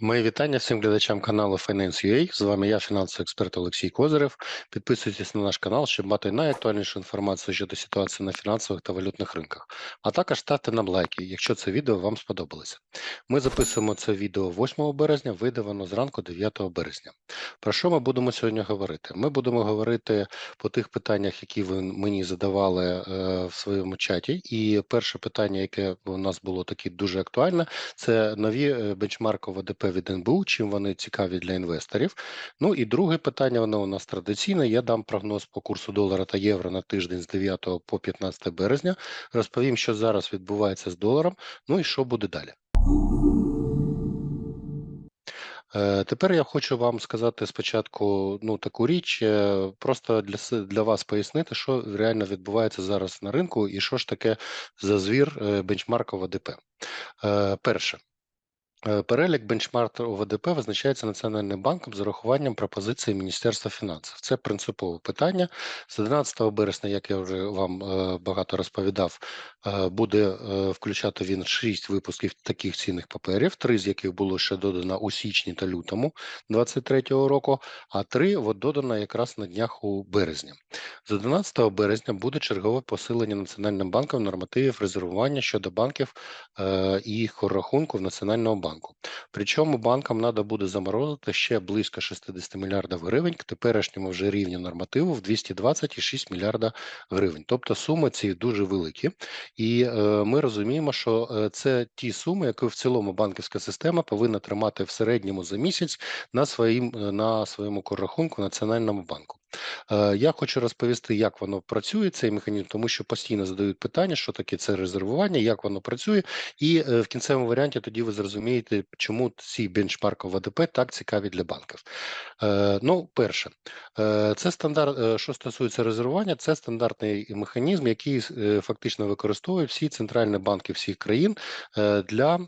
Мої вітання всім глядачам каналу Finance.ua. З вами я, фінансовий експерт Олексій Козирев. Підписуйтесь на наш канал, щоб мати найактуальнішу інформацію щодо ситуації на фінансових та валютних ринках. А також ставте нам лайки, якщо це відео вам сподобалося. Ми записуємо це відео 8 березня, вийде воно зранку 9 березня. Про що ми будемо сьогодні говорити? Ми будемо говорити по тих питаннях, які ви мені задавали е, в своєму чаті. І перше питання, яке у нас було таке дуже актуальне, це нові е, бенчмарки Від НБУ, чим вони цікаві для інвесторів. Ну і друге питання, воно у нас традиційне. Я дам прогноз по курсу долара та євро на тиждень з 9 по 15 березня. Розповім, що зараз відбувається з доларом. Ну і що буде далі. Е, Тепер я хочу вам сказати спочатку ну таку річ, е, просто для для вас пояснити, що реально відбувається зараз на ринку, і що ж таке за звір е, бенчмарку ВДП. Е, Перше. Е, Перелік бенчмарку ОВДП визначається Національним банком з урахуванням пропозиції Міністерства фінансів. Це принципове питання. З 11 березня, як я вже вам е, багато розповідав, е, буде включати він шість випусків таких цінних паперів, три з яких було ще додано у січні та лютому 2023 року, а три додано якраз на днях у березні. З 11 березня буде чергове посилення Національним банком нормативів резервування щодо банків і їх рахунку в Національного банку. Причому банкам треба буде заморозити ще близько 60 мільярдів гривень к теперішньому вже рівню нормативу в 226 мільярда гривень. Тобто суми ці дуже великі, і е, ми розуміємо, що е, це ті суми, які в цілому банківська система повинна тримати в середньому за місяць на своїм е, на своєму коррахунку Національному банку. Е, Я хочу розповісти, як воно працює, цей механізм, тому що постійно задають питання, що таке це резервування, як воно працює, і е, в кінцевому варіанті тоді ви зрозумієте, чому ці бенчмарки ВДП так цікаві для банків. Е, Ну, перше, це стандарт, що стосується резервування, це стандартний механізм, який фактично використовують всі центральні банки всіх країн для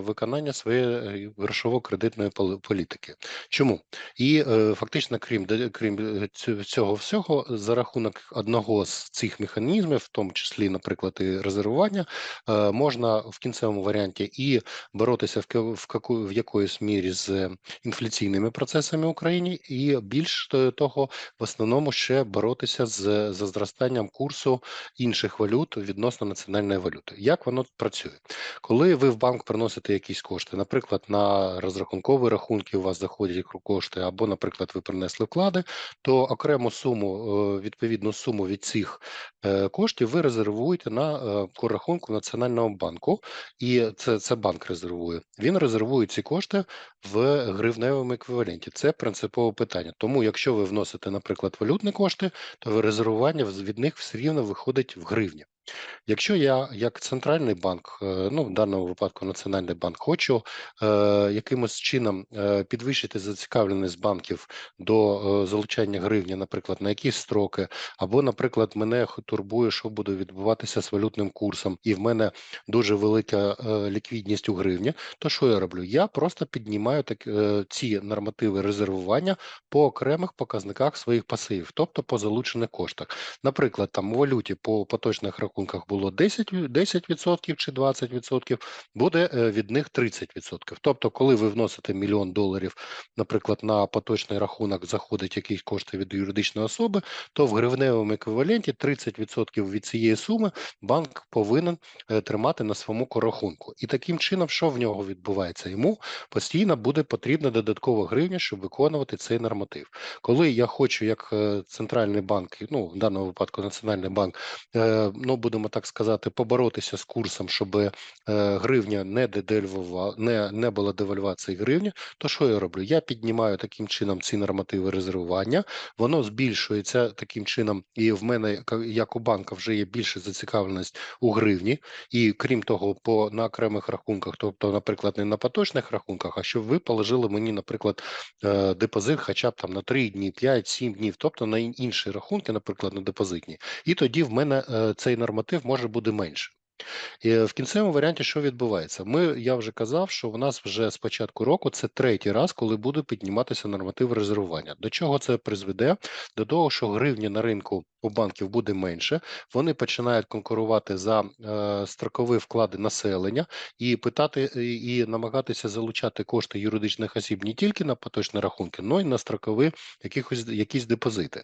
виконання своєї грошово-кредитної політики. Чому? І фактично, крім крім цього всього, за рахунок одного з цих механізмів, в тому числі, наприклад, і резервування, е, можна в кінцевому варіанті і боротися в каку в якоїсь мірі з інфляційними процесами в Україні, і більш того, в основному ще боротися з за зростанням курсу інших валют відносно національної валюти. Як воно працює? Коли ви в банк приносите якісь кошти, наприклад, на розрахункові рахунки у вас заходять кошти, або, наприклад, ви принесли вклади, то окрему суму, е, відповідну суму від цих е, коштів ви резервуєте на е, рахунку Національного банку, і це, це банк резервує. Він резервує ці кошти в гривневому еквіваленті. Це принципове питання. Тому, якщо ви вносите, наприклад, валютні кошти, то резервування від них все рівно виходить в гривні. Якщо я як центральний банк, е, ну в даному випадку Національний банк, хочу е, якимось чином е, підвищити зацікавленість банків до е, залучання гривні, наприклад, на якісь строки, або, наприклад, мене турбує, що буде відбуватися з валютним курсом, і в мене дуже велика ліквідність у гривні, то що я роблю? Я просто піднімаю так, ці нормативи резервування по окремих показниках своїх пасивів, тобто по залучених коштах. Наприклад, там у валюті по поточних рахунках було 10, ві- 10% чи 20%, буде е, від них 30%. Тобто, коли ви вносите мільйон доларів, наприклад, на поточний рахунок заходить якісь кошти від юридичної особи, то в гривневому еквіваленті 30% від цієї суми банк повинен е, тримати на своєму корахунку. І таким чином, що в нього відбувається? Йому постійно буде потрібна додаткова гривня, щоб виконувати цей норматив. Коли я хочу, як е, центральний банк, ну в даному випадку Національний банк, ну будемо так сказати, поборотися з курсом, щоб е, гривня не дедельвувала, не, не була девальвації гривні, то що я роблю? Я піднімаю таким чином ці нормативи резервування, воно збільшується таким чином, і в мене як у банка вже є більша зацікавленість у гривні, і крім того, по на окремих рахунках, тобто, наприклад, не на поточних рахунках, а щоб ви положили мені, наприклад, е, депозит, хоча б там на 3 дні, 5, 7 днів, тобто на інші рахунки, наприклад, на депозитні, і тоді в мене е, цей норматив може бути менше. І в кінцевому варіанті що відбувається? Ми я вже казав, що в нас вже з початку року це третій раз, коли буде підніматися норматив резервування. До чого це призведе? До того, що гривні на ринку у банків буде менше, вони починають конкурувати за е, строкові вклади населення і питати і, намагатися залучати кошти юридичних осіб не тільки на поточні рахунки, але й на строкові якихось якісь депозити.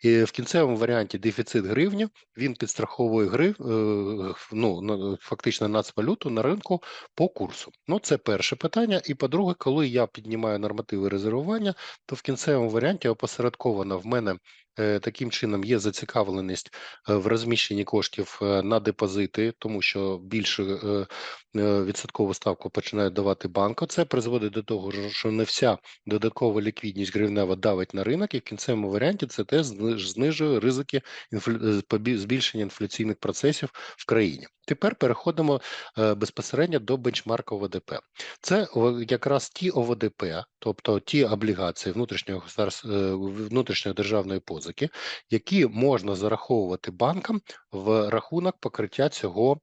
І в кінцевому варіанті дефіцит гривні він підстраховує грив, е, ну фактично нацвалюту на ринку по курсу. Ну це перше питання. І по-друге, коли я піднімаю нормативи резервування, то в кінцевому варіанті опосередковано в мене е, таким чином є зацікавленість е, в розміщенні коштів е, на депозити, тому що більше відсоткову ставку починають давати банку. Це призводить до того, що- не вся додаткова ліквідність гривнева давить на ринок, і в кінцевому варіанті це теж зни- знижує ризики інфля... е, збільшення інфляційних процесів в країні. Тепер переходимо е, безпосередньо до бенчмарку ОВДП. Це якраз ті ОВДП, тобто ті облігації внутрішнього е, внутрішньої державної позики, які можна зараховувати банкам в рахунок покриття цього.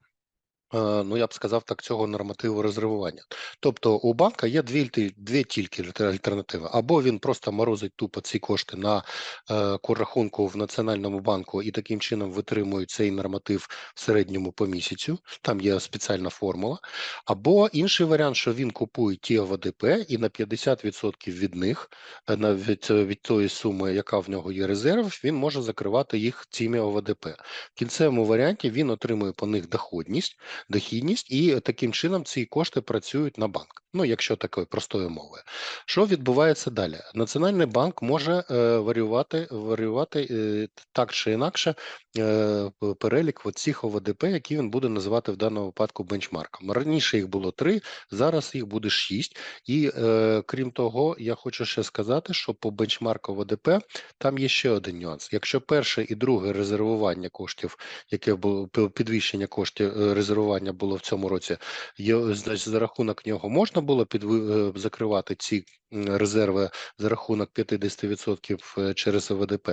Е, Ну, я б сказав так, цього нормативу резервування. Тобто у банка є дві, дві тільки альтернативи. Або він просто морозить тупо ці кошти на е, рахунку в Національному банку і таким чином витримує цей норматив в середньому по місяцю. Там є спеціальна формула. Або інший варіант, що він купує ті ОВДП і на 50% від них, е, на від, е, від тої суми, яка в нього є резерв, він може закривати їх цими ОВДП. В кінцевому варіанті він отримує по них доходність, дохідність, і таким чином ці кошти працюють на банк. Ну, якщо такою простою мовою. Що відбувається далі? Національний банк може е, варіювати, варіювати е, так чи інакше е, перелік цих ОВДП, які він буде називати в даному випадку бенчмарком. Раніше їх було три, зараз їх буде шість. І е, крім того, я хочу ще сказати, що по бенчмарку ОВДП там є ще один нюанс. Якщо перше і друге резервування коштів, яке було підвищення коштів е, резервування було в цьому році, є, значить, за рахунок нього можна було підви, е, закривати ці резерви за рахунок 50% е, через ОВДП,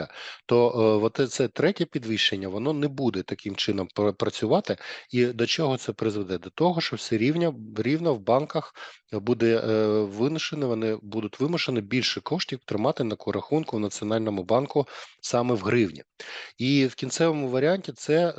то е, от це третє підвищення, воно не буде таким чином працювати. І до чого це призведе? До того, що все рівно, рівно в банках буде виношено, вони будуть вимушені більше коштів тримати на рахунку в Національному банку саме в гривні. І в кінцевому варіанті це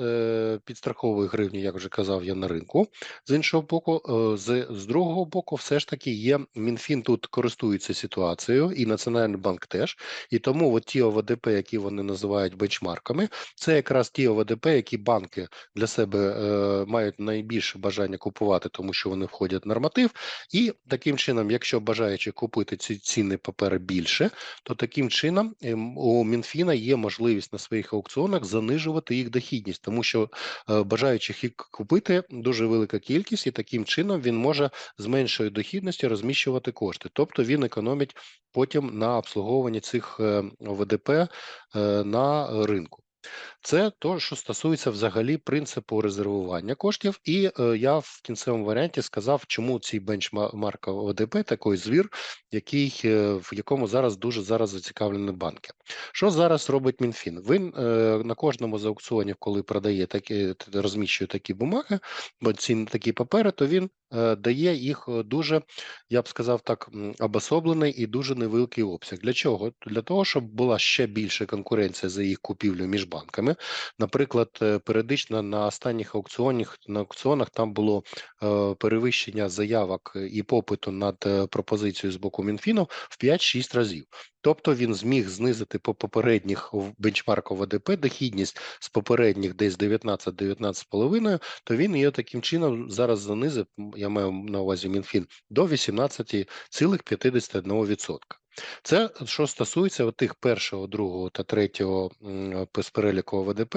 підстраховує гривні, як вже казав я на ринку. З іншого боку, з другого боку, все ж таки є Мінфін тут користується ситуацією, і Національний банк теж. І тому от ті ОВДП, які вони називають бенчмарками, це якраз ті ОВДП, які банки для себе е, мають найбільше бажання купувати, тому що вони входять в норматив. І таким чином, якщо бажаючи купити ці цінні папери більше, то таким чином ем, у Мінфіна є можливість на своїх аукціонах занижувати їх дохідність, тому що е, бажаючих їх купити дуже велика кількість, і таким чином він може з меншою дохідністю розміщувати кошти. Тобто він економить потім на обслуговуванні цих е, ОВДП е, на ринку. Це то, що стосується взагалі принципу резервування коштів, і е, я в кінцевому варіанті сказав, чому цей бенчмарк ОДП такий звір, який е, в якому зараз дуже зараз зацікавлені банки. Що зараз робить МінФін? Він е, на кожному з аукціонів, коли продає такі, розміщує такі бумаги, бо ці такі папери, то він дає їх е, дуже, я б сказав так, обособлений і дуже невеликий обсяг. Для чого? Для того, щоб була ще більша конкуренція за їх купівлю між банками. Наприклад, е, періодично на останніх аукціонах на аукціонах там було е, перевищення заявок і попиту над пропозицією з боку Мінфіну в 5-6 разів. Тобто він зміг знизити по попередніх бенчмарку ВДП дохідність з попередніх десь 19-19,5, то він її таким чином зараз занизив, я маю на увазі Мінфін, до 18,51%. Це що стосується тих першого, другого та третього переліку ВДП,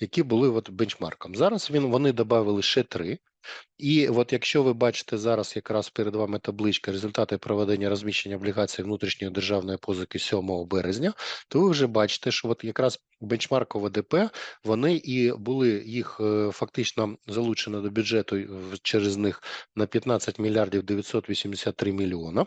які були от бенчмарком. Зараз він вони додали ще три. І от якщо ви бачите зараз якраз перед вами табличка результати проведення розміщення облігацій внутрішньої державної позики 7 березня, то ви вже бачите, що от якраз бенчмарк ОВДП, вони і були їх е, фактично залучено до бюджету через них на 15 мільярдів 983 мільйона.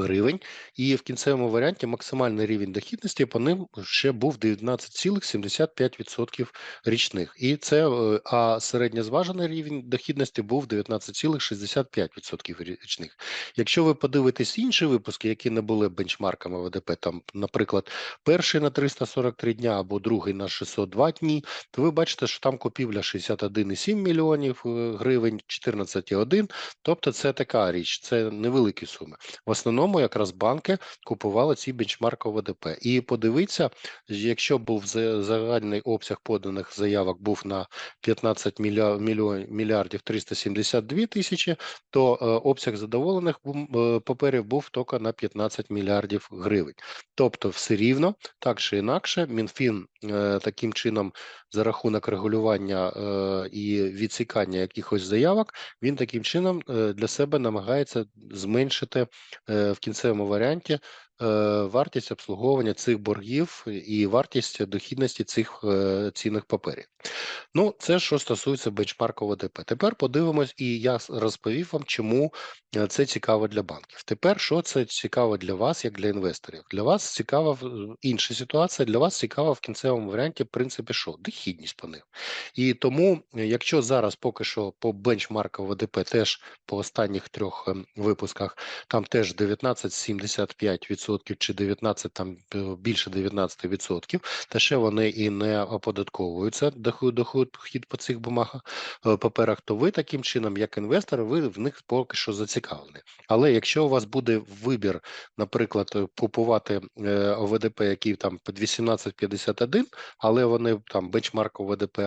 Гривень, і в кінцевому варіанті максимальний рівень дохідності по ним ще був 19,75% річних. І це е, а середньозважений рівень дохідності був 19,65% річних. Якщо ви подивитесь інші випуски, які не були бенчмарками ВДП, там, наприклад, перший на 343 дня або другий на 602 дні, то ви бачите, що там купівля 61,7 мільйонів е, гривень, 14,1, тобто це така річ, це невеликі суми. В основному якраз банки купували ці бенчмарки ОВДП. І подивіться, якщо був загальний обсяг поданих заявок був на 15 мілья- мільйон- мільярдів 372 тисячі, то е, обсяг задоволених е, паперів був тільки на 15 мільярдів гривень. Тобто, все рівно, так чи інакше, МінФін е, таким чином за рахунок регулювання і відсікання якихось заявок, він таким чином для себе намагається зменшити в кінцевому варіанті вартість обслуговування цих боргів і вартість дохідності цих е, цінних паперів. Ну, це що стосується бенчмарку ВДП. Тепер подивимось, і я розповів вам, чому е, це цікаво для банків. Тепер що це цікаво для вас, як для інвесторів? Для вас цікава інша ситуація. Для вас цікава в кінцевому варіанті, в принципі, що дохідність по них. І тому, е, якщо зараз поки що по бенчмарку ВДП теж по останніх трьох ем, випусках там теж 19,75% чи 19, там е, більше 19%, та ще вони і не оподатковуються доход, доход хід по цих бумагах е, паперах, то ви таким чином, як інвестор, ви в них поки що зацікавлені. Але якщо у вас буде вибір, наприклад, е, купувати ОВДП, який там під 18,51, але вони там бенчмарк ОВДП,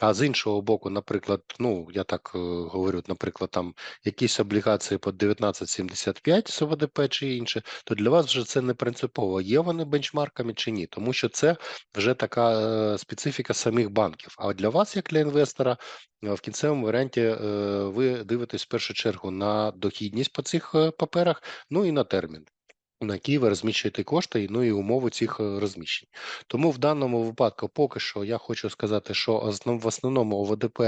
а з іншого боку, наприклад, ну я так говорю, наприклад, там якісь облігації по 19,75 з ОВДП чи інше, то для вас вже це не принципово, є вони бенчмарками чи ні, тому що це вже така е, специфіка самих банків. А для вас, як для інвестора, е, в кінцевому варіанті е, ви дивитесь в першу чергу на дохідність по цих паперах, ну і на термін. На який ви розміщуєте кошти, ну і умови цих е, розміщень. Тому в даному випадку, поки що, я хочу сказати, що в основному ОВДП,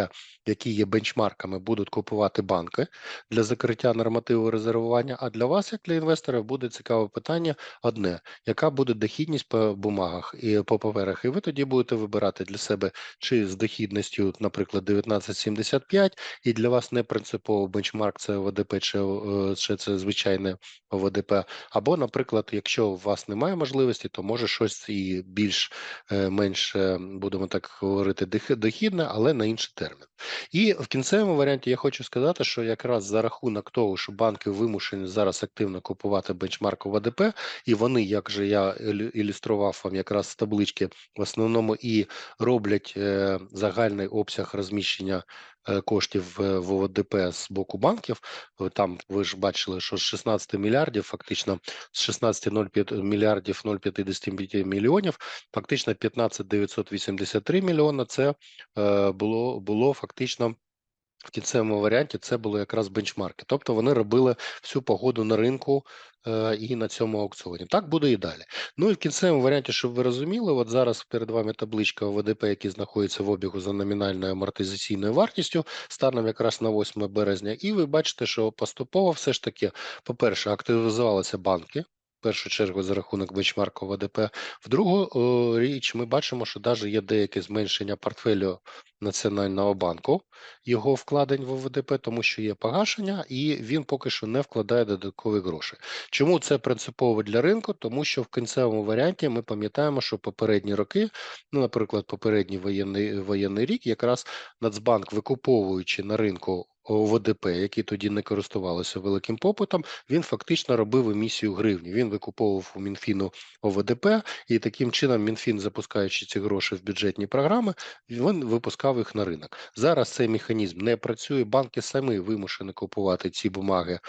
які є бенчмарками, будуть купувати банки для закриття нормативу резервування. А для вас, як для інвесторів, буде цікаве питання одне: яка буде дохідність по бумагах і по паперах? І ви тоді будете вибирати для себе чи з дохідністю, наприклад, 19,75, і для вас не принципово бенчмарк це ОВДП, чи, е, чи це звичайне ОВДП. Або, наприклад, якщо у вас немає можливості, то може щось і більш е, менш, е, будемо так говорити, дохідне, але на інший термін. І в кінцевому варіанті я хочу сказати, що якраз за рахунок того, що банки вимушені зараз активно купувати бенчмарк ВДП, і вони, як же я ілюстрував вам якраз таблички, в основному і роблять е, загальний обсяг розміщення коштів е, в ОДП з боку банків. Е, Там ви ж бачили, що з 16 мільярдів, фактично з 16,05 мільярдів 0,55 мільйонів, фактично 15 983 мільйона. Це е, було було фактично. В кінцевому варіанті це було якраз бенчмарки, тобто вони робили всю погоду на ринку е, і на цьому аукціоні. Так буде і далі. Ну і в кінцевому варіанті, щоб ви розуміли, от зараз перед вами табличка ОВДП, які знаходяться в обігу за номінальною амортизаційною вартістю, станом якраз на 8 березня, і ви бачите, що поступово все ж таки, по-перше, активізувалися банки. Першу чергу за рахунок бенчмарку ВДП. В другу річ ми бачимо, що навіть є деяке зменшення портфелю Національного банку його вкладень в ОВДП, тому що є погашення, і він поки що не вкладає додаткові гроші. Чому це принципово для ринку? Тому що в кінцевому варіанті ми пам'ятаємо, що попередні роки, ну, наприклад, попередній воєнний воєнний рік, якраз Нацбанк, викуповуючи на ринку ОВДП, які тоді не користувалися великим попитом, він фактично робив емісію гривні. Він викуповував у Мінфіну ОВДП, і таким чином Мінфін, запускаючи ці гроші в бюджетні програми, він випускав їх на ринок. Зараз цей механізм не працює. Банки самі вимушені купувати ці бумаги,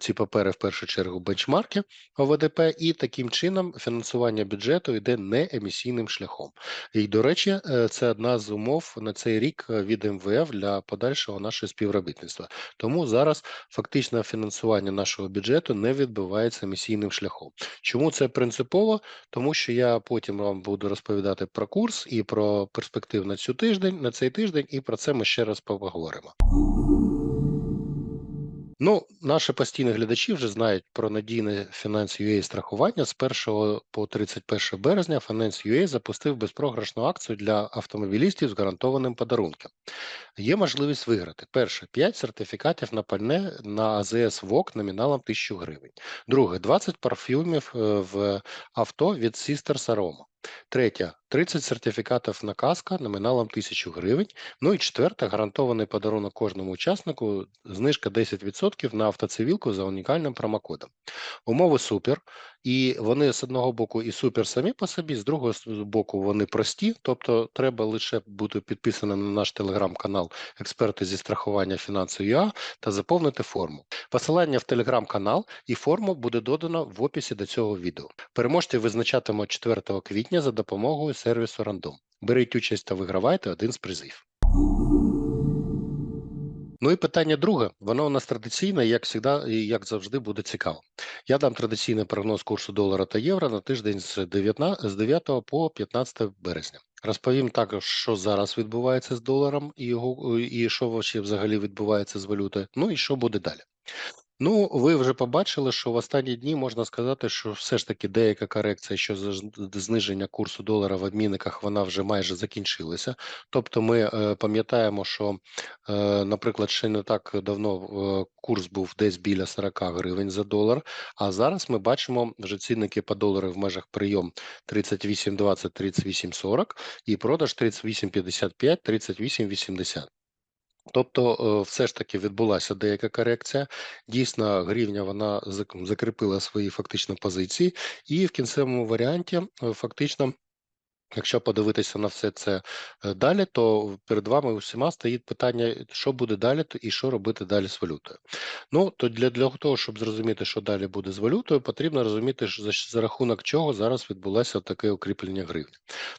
ці папери в першу чергу бенчмарки ОВДП, і таким чином фінансування бюджету йде не емісійним шляхом. І до речі, е, це одна з умов на цей рік е, від МВФ для подальшого нашої нашого співробітництва. Тому зараз фактично фінансування нашого бюджету не відбувається емісійним шляхом. Чому це принципово? Тому що я потім вам буду розповідати про курс і про перспектив на цю тиждень, на цей тиждень, і про це ми ще раз поговоримо. Ну, наші постійні глядачі вже знають про надійне Finance.ua страхування. З 1 по 31 березня Finance.ua запустив безпрограшну акцію для автомобілістів з гарантованим подарунком. Є можливість виграти. Перше 5 сертифікатів на пальне на АЗС ВОК номіналом 1000 гривень. Друге 20 парфюмів е, в авто від Sisters Aroma. Третє 30 сертифікатів на каска номіналом 1000 гривень. Ну і четверте гарантований подарунок кожному учаснику, знижка 10% на автоцивілку за унікальним промокодом. Умови супер, і вони з одного боку і супер самі по собі, з другого боку вони прості. Тобто, треба лише бути підписаним на наш телеграм-канал експерти зі страхування фінансів ЮА та заповнити форму. Посилання в телеграм-канал і форму буде додано в описі до цього відео. Переможців визначатимуть 4 квітня за допомогою сервісу Рандом. Беріть участь та вигравайте один з призів. Ну і питання друге, воно у нас традиційне, як завжди, і як завжди, буде цікаво. Я дам традиційний прогноз курсу долара та євро на тиждень з 19, з 9 по 15 березня. Розповім також, що зараз відбувається з доларом і його і що взагалі відбувається з валютою. Ну і що буде далі. Ну, ви вже побачили, що в останні дні можна сказати, що все ж таки деяка корекція щодо зниження курсу долара в обмінниках вона вже майже закінчилася. Тобто, ми е, пам'ятаємо, що, е, наприклад, ще не так давно е, курс був десь біля 40 гривень за долар. А зараз ми бачимо вже цінники по долару в межах прийом 38,20, 38,40 і продаж 38,55, 38,80. Тобто, е, все ж таки відбулася деяка корекція. Дійсно, гривня вона закріпила свої фактично позиції, і в кінцевому варіанті е, фактично. Якщо подивитися на все це е, далі, то перед вами усіма стоїть питання, що буде далі і що робити далі з валютою. Ну то для, для того, щоб зрозуміти, що далі буде з валютою, потрібно розуміти, за, за рахунок чого зараз відбулося таке укріплення гривні.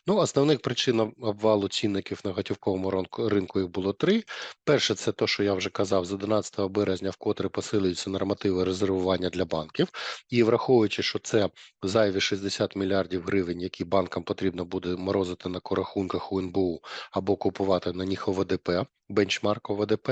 Ну, основних причин обвалу цінників на готівковому ринку їх було три. Перше, це те, що я вже казав, з 11 березня вкотре посилюються нормативи резервування для банків, і враховуючи, що це зайві 60 мільярдів гривень, які банкам потрібно буде морозити на корахунках у НБУ або купувати на них ОВДП, бенчмарк ОВДП,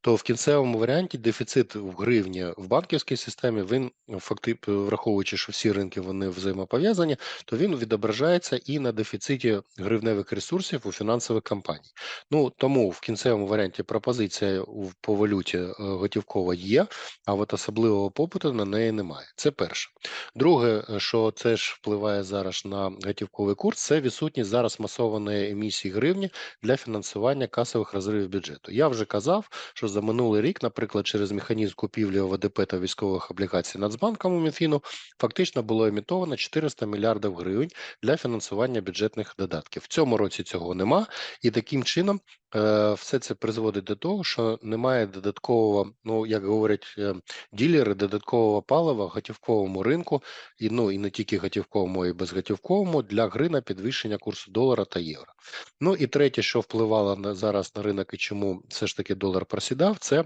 то в кінцевому варіанті дефіцит в гривні в банківській системі він факти, враховуючи, що всі ринки вони взаємопов'язані, то він відображається і на дефіциті гривневих ресурсів у фінансових компаній. Ну тому в кінцевому варіанті пропозиція по валюті е, готівкова є, а от особливого попиту на неї немає. Це перше. Друге, е, що теж впливає зараз на готівковий курс, це відсутність зараз масованої емісії гривні для фінансування касових розривів бюджету. Я вже казав, що за минулий рік, наприклад, через механізм купівлі ОВДП та військових облігацій Нацбанком у Мінфіну фактично було емітовано 400 мільярдів гривень для фінансування бюджетних додатків. В цьому році цього нема, і таким чином все це призводить до того, що немає додаткового, ну як говорять е, ділери, додаткового палива готівковому ринку, і ну і не тільки готівковому, і безготівковому для гри на підвищення курсу долара та євро. Ну і третє, що впливало на зараз на ринок і чому все ж таки долар просідав, це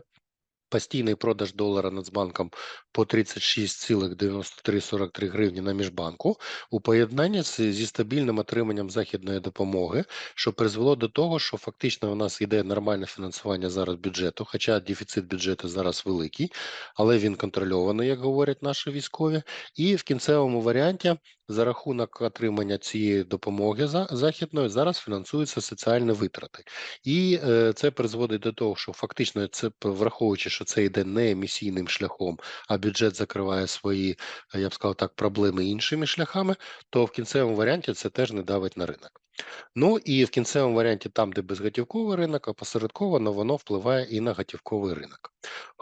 постійний продаж долара Нацбанком по 36,9343 гривні на міжбанку у поєднанні зі стабільним отриманням західної допомоги, що призвело до того, що фактично у нас йде нормальне фінансування зараз бюджету, хоча дефіцит бюджету зараз великий, але він контрольований, як говорять наші військові. І в кінцевому варіанті за рахунок отримання цієї допомоги за західної зараз фінансуються соціальні витрати. І е, це призводить до того, що фактично це враховуючи, що це йде не емісійним шляхом, а бюджет закриває свої, е, я б сказав так, проблеми іншими шляхами, то в кінцевому варіанті це теж не давить на ринок. Ну і в кінцевому варіанті, там, де безготівковий ринок, опосередковано воно впливає і на готівковий ринок.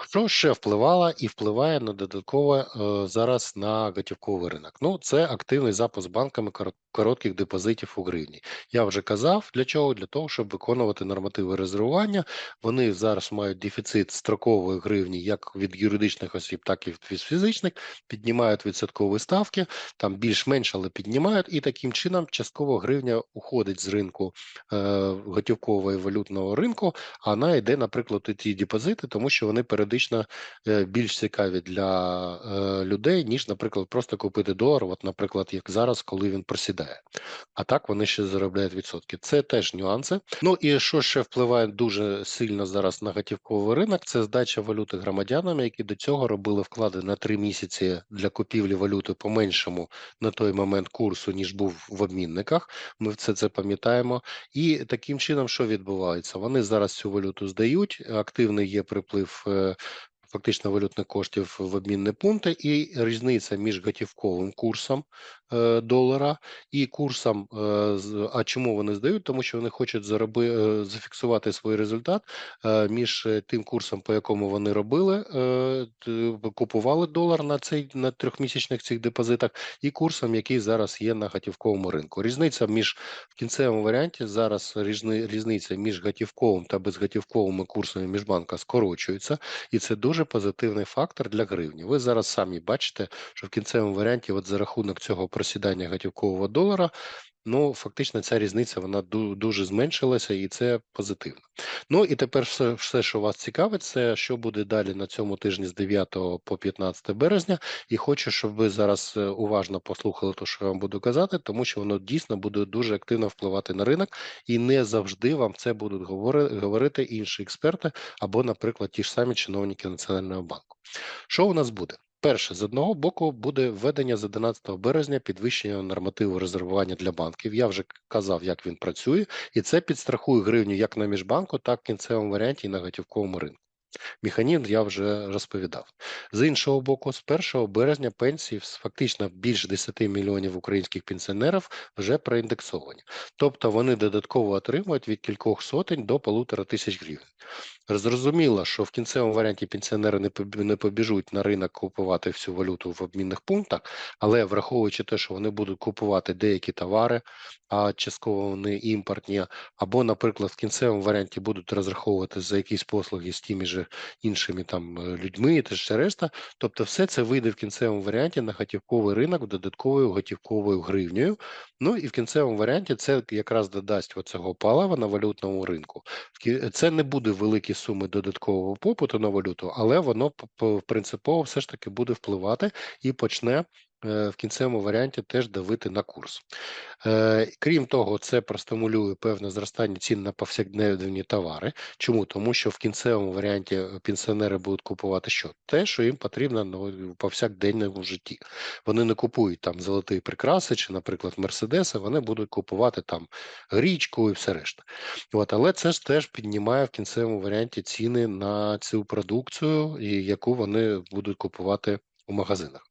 Що ще впливало і впливає на додатково е, зараз на готівковий ринок? Ну, це активний запуск банками коротких депозитів у гривні. Я вже казав для чого? Для того, щоб виконувати нормативи резервування. Вони зараз мають дефіцит строкової гривні як від юридичних осіб, так і від фізичних, піднімають відсоткові ставки, там більш-менш, але піднімають, і таким чином частково гривня уходить з ринку е, готівкового і валютного ринку, а вона йде, наприклад, у ті депозити, тому що вони періодично е, більш цікаві для е, людей, ніж, наприклад, просто купити долар. От, наприклад, як зараз, коли він просідає. А так вони ще заробляють відсотки. Це теж нюанси. Ну і що ще впливає дуже сильно зараз на готівковий ринок, це здача валюти громадянам, які до цього робили вклади на три місяці для купівлі валюти по меншому на той момент курсу, ніж був в обмінниках. Ми все це пам'ятаємо. І таким чином, що відбувається? Вони зараз цю валюту здають. Активний є приплив. Е, Фактично валютних коштів в обмінні пункти, і різниця між готівковим курсом долара і курсом. Е, а чому вони здають? Тому що вони хочуть зароби, е, зафіксувати свій результат е, між е, тим курсом, по якому вони робили, е, купували долар на цей на трьохмісячних цих депозитах, і курсом, який зараз є на готівковому ринку. Різниця між в кінцевому варіанті зараз різни, різниця між готівковим та безготівковими курсами міжбанка скорочується, і це дуже позитивний фактор для гривні. Ви зараз самі бачите, що в кінцевому варіанті, от за рахунок цього просідання готівкового долара. Ну, фактично, ця різниця вона ду- дуже зменшилася, і це позитивно. Ну і тепер все, все, що вас цікавить, це що буде далі на цьому тижні з 9 по 15 березня. І хочу, щоб ви зараз е, уважно послухали те, що я вам буду казати, тому що воно дійсно буде дуже активно впливати на ринок, і не завжди вам це будуть говори- говорити інші експерти або, наприклад, ті ж самі чиновники Національного банку. Що у нас буде? Перше, з одного боку, буде введення з 11 березня підвищення нормативу резервування для банків. Я вже казав, як він працює, і це підстрахує гривню як на міжбанку, так і в кінцевому варіанті і на готівковому ринку. Механізм я вже розповідав. З іншого боку, з 1 березня пенсії фактично більш 10 мільйонів українських пенсіонерів вже проіндексовані. Тобто вони додатково отримують від кількох сотень до полутора тисяч гривень. Зрозуміло, що в кінцевому варіанті пенсіонери не побіжуть на ринок купувати всю валюту в обмінних пунктах, але враховуючи те, що вони будуть купувати деякі товари, а частково вони імпортні, або, наприклад, в кінцевому варіанті будуть розраховувати за якісь послуги з тими ж іншими там е, людьми та ще решта. Тобто, все це вийде в кінцевому варіанті на готівковий ринок додатковою готівковою гривнею. Ну і в кінцевому варіанті це якраз додасть оцього палива на валютному ринку. Це не буде великі суми додаткового попиту на валюту, але воно принципово все ж таки буде впливати і почне. Е, В кінцевому варіанті теж давити на курс. Е, Крім того, це простимулює певне зростання цін на повсякденні товари. Чому? Тому що в кінцевому варіанті е, пенсіонери будуть купувати що? Те, що їм потрібно ну, в повсякденному житті. Вони не купують там золоті прикраси чи, наприклад, мерседеси, вони будуть купувати там грічку і все решта. От, але це ж теж піднімає в кінцевому варіанті ціни на цю продукцію, яку вони будуть купувати у магазинах.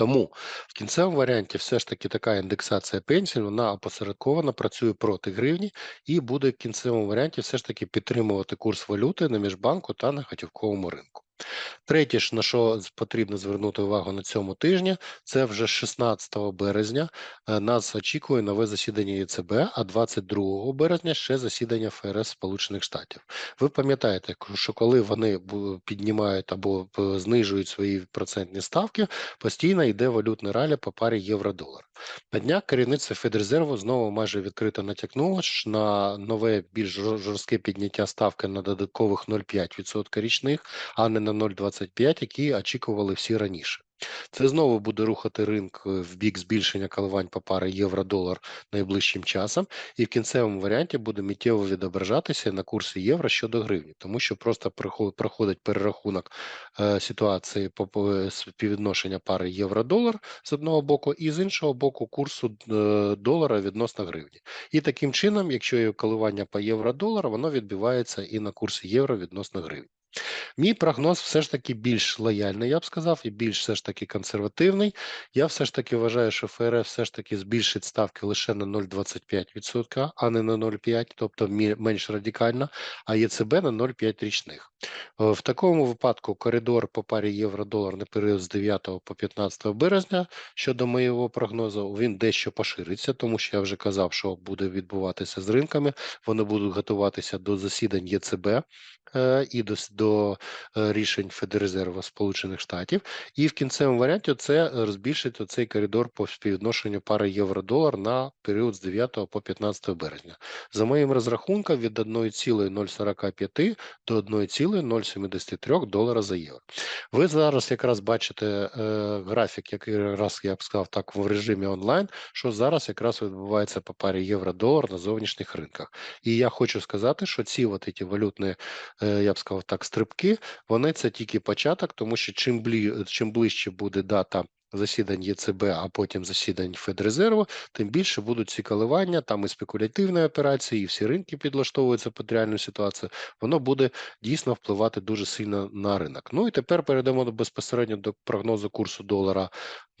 Тому в кінцевому варіанті все ж таки така індексація пенсій, вона опосередковано працює проти гривні і буде в кінцевому варіанті все ж таки підтримувати курс валюти на міжбанку та на готівковому ринку. Третє ж на що потрібно звернути увагу на цьому тижні, це вже 16 березня. е, Нас очікує нове засідання ЄЦБ, а 22 березня ще засідання ФРС Сполучених Штатів. Ви пам'ятаєте, що коли вони піднімають або знижують свої процентні ставки, постійно йде валютний ралі по парі євро-долар. На днях керівництво Федрезерву знову майже відкрито натякнуло на нове більш жорстке підняття ставки на додаткових 0,5% річних, а не на 0,25, які очікували всі раніше. Це знову буде рухати ринок е, в бік збільшення коливань по пари євро-долар найближчим часом, і в кінцевому варіанті буде миттєво відображатися на курсі євро щодо гривні, тому що просто проходить перерахунок е, ситуації по по співвідношення пари євро-долар з одного боку, і з іншого боку, курсу е, долара відносно гривні. І таким чином, якщо є коливання по євро-долар, воно відбивається і на курсі євро відносно гривні. Мій прогноз все ж таки більш лояльний, я б сказав, і більш все ж таки консервативний. Я все ж таки вважаю, що ФРС все ж таки збільшить ставки лише на 0,25%, а не на 0,5%, тобто менш радикально, а ЄЦБ на 0,5 річних. Е, В такому випадку коридор по парі євро-долар на період з 9 по 15 березня, щодо моєго прогнозу, він дещо пошириться, тому що я вже казав, що буде відбуватися з ринками. Вони будуть готуватися до засідань ЄЦБ і до, до е, рішень Федрезерву Сполучених Штатів. І в кінцевому варіанті це розбільшить оцей коридор по співвідношенню пари євро-долар на період з 9 по 15 березня. За моїм розрахунком, від 1,045 до 1,073 долара за євро. Ви зараз якраз бачите е, графік, який раз я б сказав так в режимі онлайн, що зараз якраз відбувається по парі євро-долар на зовнішніх ринках. І я хочу сказати, що ці от ці валютні, е, я б сказав так, стрибки, вони це тільки початок, тому що чим ближче буде дата. Засідань ЄЦБ, а потім засідань Федрезерву, тим більше будуть ці коливання, там і спекулятивні операції, і всі ринки підлаштовуються під реальну ситуацію. Воно буде дійсно впливати дуже сильно на ринок. Ну і тепер перейдемо безпосередньо до прогнозу курсу долара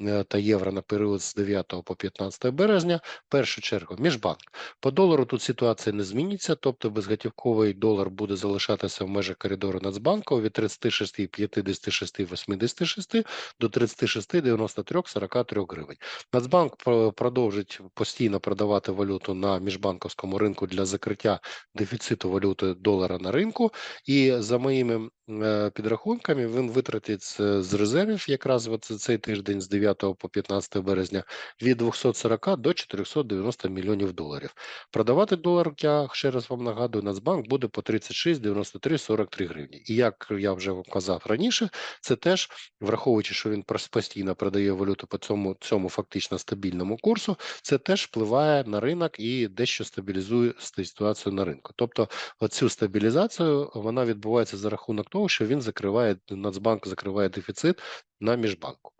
е, та євро на період з 9 по 15 березня. В першу чергу, міжбанк. По долару тут ситуація не зміниться, тобто безготівковий долар буде залишатися в межах коридору Нацбанку від 36, 56, 86 до 36, 93, 43 гривень. Нацбанк продовжить постійно продавати валюту на міжбанковському ринку для закриття дефіциту валюти долара на ринку. І за моїми е, підрахунками він витратить з резервів якраз в цей тиждень з 9 по 15 березня від 240 до 490 мільйонів доларів. Продавати долар, я ще раз вам нагадую, Нацбанк буде по 36, 93, 43 гривні. І як я вже вам казав раніше, це теж враховуючи, що він постійно продає валюту по цьому, цьому фактично стабільному курсу, це теж впливає на ринок і дещо стабілізує ситуацію на ринку. Тобто, оцю стабілізацію вона відбувається за рахунок того, що він закриває Нацбанк закриває дефіцит на міжбанку.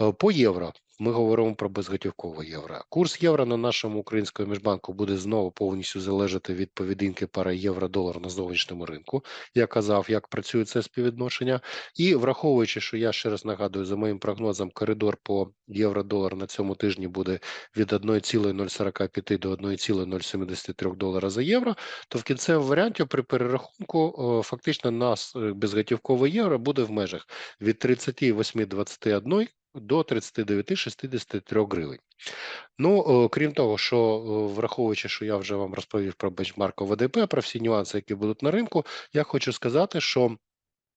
Е, По євро ми говоримо про безготівкове євро. Курс євро на нашому українському міжбанку буде знову повністю залежати від поведінки пари євро-долар на зовнішньому ринку. Я казав, як працює це співвідношення. І враховуючи, що я ще раз нагадую, за моїм прогнозом, коридор по євро-долар на цьому тижні буде від 1,045 до 1,073 долара за євро, то в кінцевому варіанті при перерахунку фактично нас е, безготівкове євро буде в межах від 38,21 до 39,63 гривень. Ну, крім того, що враховуючи, що я вже вам розповів про бенчмарк ОВДП, про всі нюанси, які будуть на ринку, я хочу сказати, що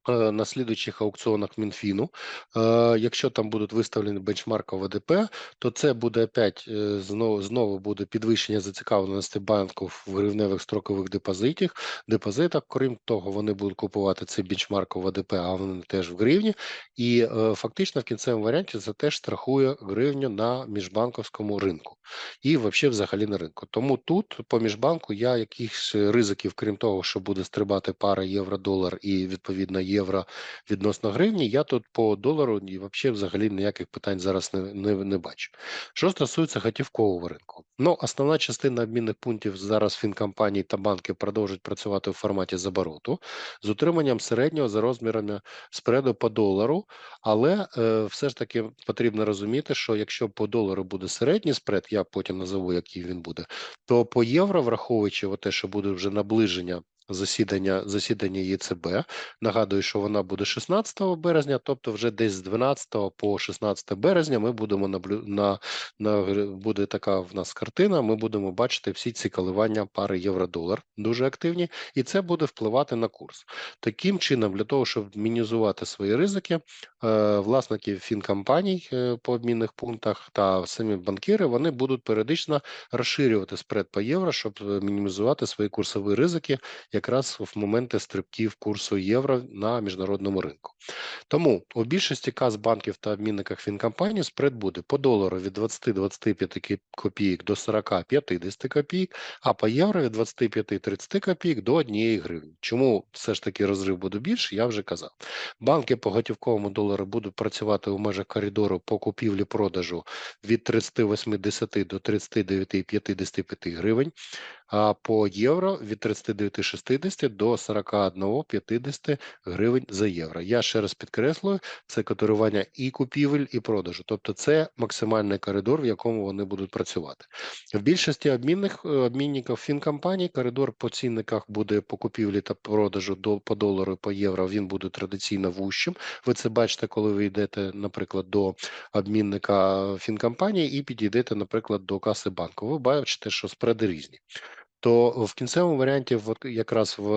на слідуючих аукціонах Мінфіну, е, якщо там будуть виставлені бенчмарк ОВДП, то це буде опять е, знову, знову буде підвищення зацікавленості банку в гривневих строкових депозитах. депозитах. Крім того, вони будуть купувати цей бенчмарк ОВДП, а вони теж в гривні. І е, фактично в кінцевому варіанті це теж страхує гривню на міжбанковському ринку і взагалі взагалі на ринку. Тому тут по міжбанку я якихось ризиків, крім того, що буде стрибати пара євро-долар і відповідно євро відносно гривні, я тут по долару і взагалі ніяких питань зараз не, не, не бачу. Що стосується готівкового ринку, ну основна частина обмінних пунктів зараз фінкомпанії та банки продовжують працювати у форматі забороту з утриманням середнього за розмірами спреду по долару. Але е, все ж таки потрібно розуміти, що якщо по долару буде середній спред, я потім назову, який він буде, то по євро, враховуючи те, що буде вже наближення. Засідання засідання ЄЦБ. Нагадую, що вона буде 16 березня, тобто вже десь з 12 по 16 березня ми будемо наблю... на, на буде така в нас картина. Ми будемо бачити всі ці коливання пари євро-долар дуже активні, і це буде впливати на курс. Таким чином, для того, щоб мінімізувати свої ризики, е, власники фінкомпаній е, по обмінних пунктах та самі банкіри вони будуть періодично розширювати спред по євро, щоб е, мінімізувати свої курсові ризики якраз в моменти стрибків курсу євро на міжнародному ринку. Тому у більшості каз банків та обмінниках фінкомпаній спред буде по долару від 20-25 копійок до 40-50 копійок, а по євро від 25-30 копійок до 1 гривні. Чому все ж таки розрив буде більше, я вже казав. Банки по готівковому долару будуть працювати у межах коридору по купівлі-продажу від 38,10 до 39,55 гривень, по євро від 39,60 до 41,50 гривень за євро. Я ще раз підкреслюю, це котирування і купівель, і продажу. Тобто це максимальний коридор, в якому вони будуть працювати. В більшості обмінних е, обмінників фінкомпаній коридор по цінниках буде по купівлі та продажу до по долару, по євро. Він буде традиційно вущим. Ви це бачите, коли ви йдете, наприклад, до обмінника фінкомпанії і підійдете, наприклад, до каси банку. Ви бачите, що спреди різні. То в кінцевому варіанті, в якраз в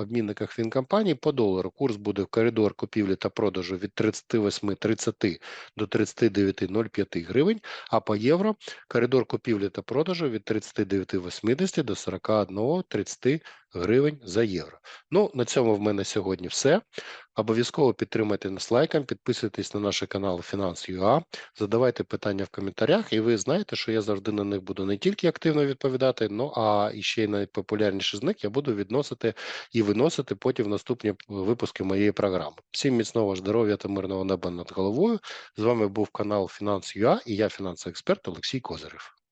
обмінниках Фінкомпанії по долару курс буде в коридор купівлі та продажу від 38,30 до 39,05 гривень, а по євро коридор купівлі та продажу від 39,80 до 41,30 гривень за євро. Ну, на цьому в мене сьогодні все. Обов'язково підтримайте нас лайком, підписуйтесь на наш канал Finance.ua, задавайте питання в коментарях, і ви знаєте, що я завжди на них буду не тільки активно відповідати, ну а ще й найпопулярніші з них я буду відносити і виносити потім наступні випуски моєї програми. Всім міцного здоров'я та мирного неба над головою. З вами був канал Finance.ua і я фінансовий експерт Олексій Козирев.